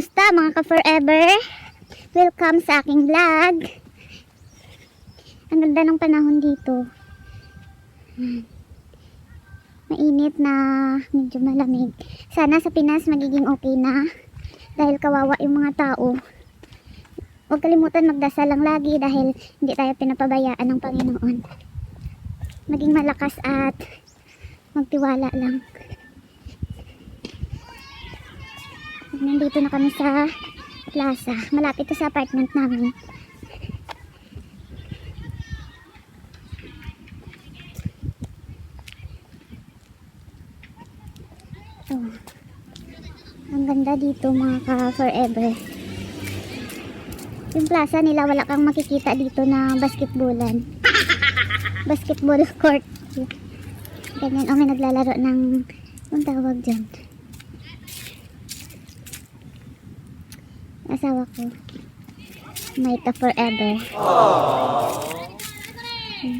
Kumusta mga ka-forever? Welcome sa aking vlog. Ang ganda ng panahon dito. Mainit na medyo malamig. Sana sa Pinas magiging okay na. Dahil kawawa yung mga tao. Huwag kalimutan magdasal lang lagi dahil hindi tayo pinapabayaan ng Panginoon. Maging malakas at magtiwala lang. Nandito na kami sa plaza. Malapit to sa apartment namin. Ito. Ang ganda dito mga ka-forever. Yung plaza nila wala kang makikita dito na basketballan. Basketball court. Ganyan. O may naglalaro ng ang tawag dyan. Asawa ko. Maita forever.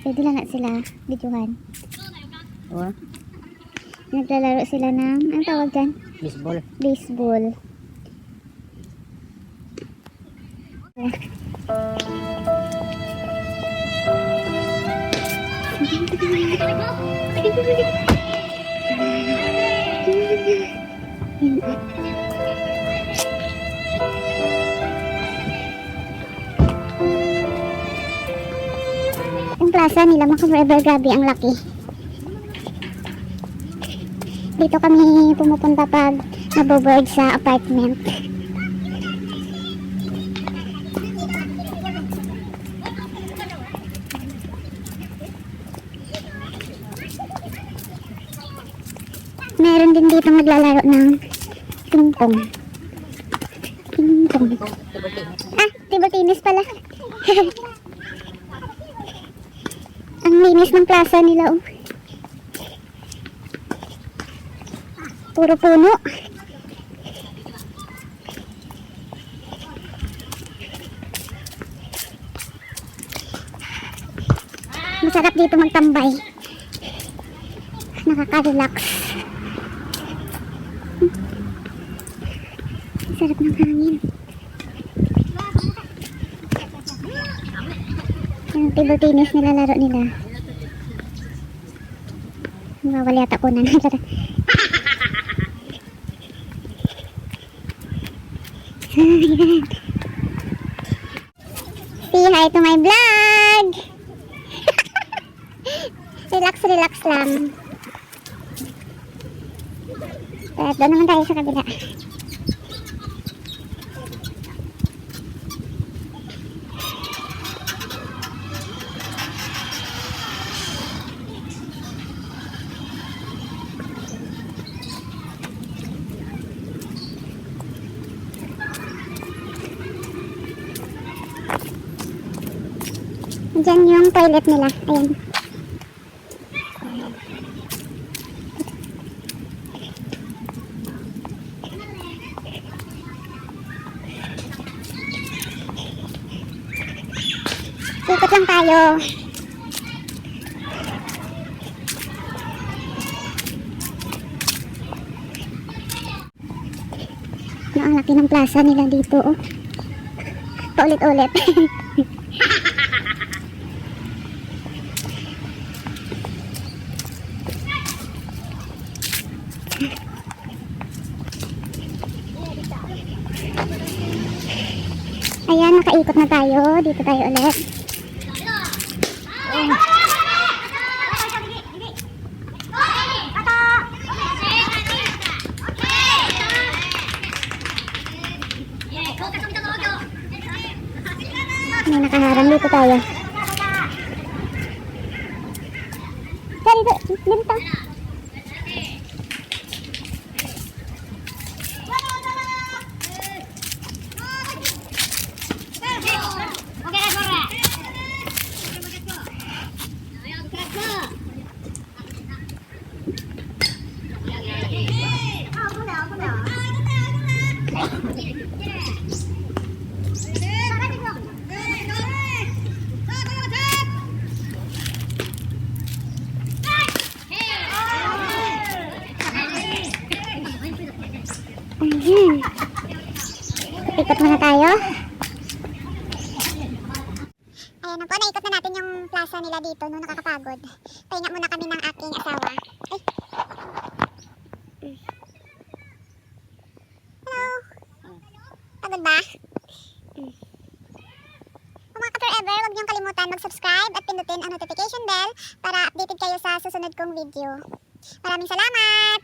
Pwede lang sila videohan. Oh, Naglalaro sila ng, ang tawag dyan? baseball. Baseball. Plaza nila mga forever grabe ang laki. Dito kami pumupunta pag naboboard sa apartment. Meron din dito naglalaro ng ping-pong. Ping-pong. Ah, table tennis pala. Ang linis ng plaza nila, oh. Puro puno. Masarap dito magtambay. Nakaka-relax. Sarap ng hangin. Yung table tennis nilalaro nila. Mawawala yata ko na. Ayan. Say hi to my vlog! relax, relax lang. At doon naman tayo sa kabila. Diyan yung toilet nila. Ayan. Ikot lang tayo. No, ang laki ng plaza nila dito. Oh. Paulit-ulit. Ayan, nakaikot na tayo. Dito tayo ulit. May nakaharang dito tayo. Dari, dito. Dito. Ayan. ikot-ikot muna tayo. Ayan na po, naikot na natin yung plaza nila dito no, nakakapagod. Pahinga muna kami ng aking asawa. Ay. Hello. Pagod ba? Kung mga ka-forever, huwag niyong kalimutan mag-subscribe at pindutin ang notification bell para updated kayo sa susunod kong video. Maraming salamat!